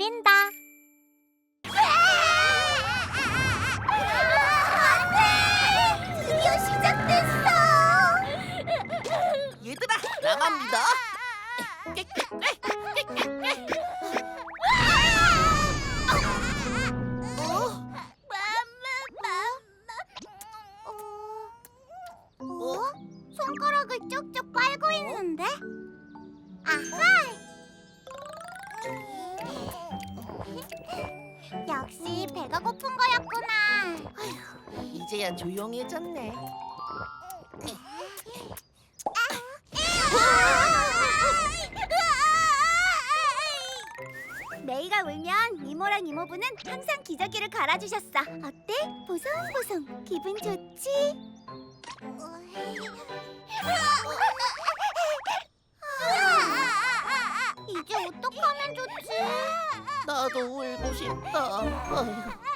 울린다. 안돼! 드디어 시작됐어. 얘들아 나만 믿어 어? 손가락을 쪽쪽 빨고 있는데? 아하! 역시 배가 고픈 거였구나. 이제야 조용해졌네 메이가 울면 이모랑 이모부는 항상 기저귀를 갈아주셨어. 어때? 보송보송 기분 좋지? 어떡하면 좋지? 나도 울고 싶다 어휴.